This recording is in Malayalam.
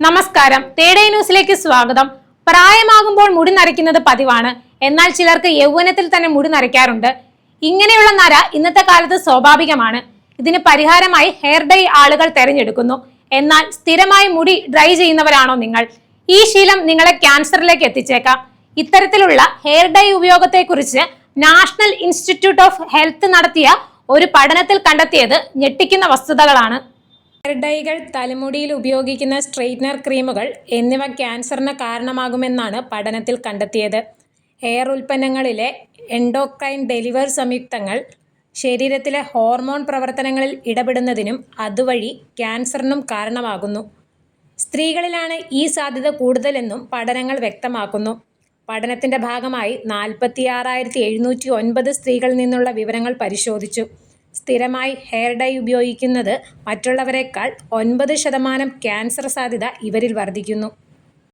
നമസ്കാരം. തേടേ ന്യൂസിലേക്ക് സ്വാഗതം. പ്രായമാകുമ്പോൾ മുടി നരയ്ക്കുന്നത് പതിവാണ്. എന്നാൽ ചിലർക്ക് യൗവനത്തിൽ തന്നെ മുടി നരയ്ക്കാറുണ്ട്. ഇങ്ങനെയുള്ള നര ഇന്നത്തെ കാലത്ത് സ്വാഭാവികമാണ്. ഇതിന് പരിഹാരമായി ഹെയർ ഡൈ ആളുകൾ തെരഞ്ഞെടുക്കുന്നു. എന്നാൽ സ്ഥിരമായി മുടി ഡ്രൈ ചെയ്യുന്നവരാണോ നിങ്ങൾ? ഈ ശീലം നിങ്ങളെ ക്യാൻസറിലേക്ക് എത്തിച്ചേക്കാം. ഇത്തരത്തിലുള്ള ഹെയർ ഡൈ ഉപയോഗത്തെക്കുറിച്ച് നാഷണൽ ഇൻസ്റ്റിറ്റ്യൂട്ട് ഓഫ് ഹെൽത്ത് നടത്തിയ ഒരു പഠനത്തിൽ കണ്ടെത്തിയത് ഞെട്ടിക്കുന്ന വസ്തുതകളാണ്. ഡൈകൾ തലമുടിയിൽ ഉപയോഗിക്കുന്ന സ്ട്രെയിറ്റ്നർ ക്രീമുകൾ എന്നിവ ക്യാൻസറിന് കാരണമാകുമെന്നാണ് പഠനത്തിൽ കണ്ടെത്തിയത്. എയർ ഉൽപ്പന്നങ്ങളിലെ എൻഡോക്രൈൻ ഡെലിവർ സംയുക്തങ്ങൾ ശരീരത്തിലെ ഹോർമോൺ പ്രവർത്തനങ്ങളിൽ ഇടപെടുന്നതിനും അതുവഴി ക്യാൻസറിനും കാരണമാകുന്നു. സ്ത്രീകളിലാണ് ഈ സാധ്യത കൂടുതലെന്നും പഠനങ്ങൾ വ്യക്തമാക്കുന്നു. പഠനത്തിന്റെ ഭാഗമായി നാൽപ്പത്തി ആറായിരത്തി എഴുന്നൂറ്റി ഒൻപത് സ്ത്രീകളിൽ നിന്നുള്ള വിവരങ്ങൾ പരിശോധിച്ചു. സ്ഥിരമായി ഹെയർ ഡൈ ഉപയോഗിക്കുന്നത് മറ്റുള്ളവരെക്കാൾ ഒൻപത് ശതമാനം ക്യാൻസർ സാധ്യത ഇവരിൽ വർദ്ധിക്കുന്നു.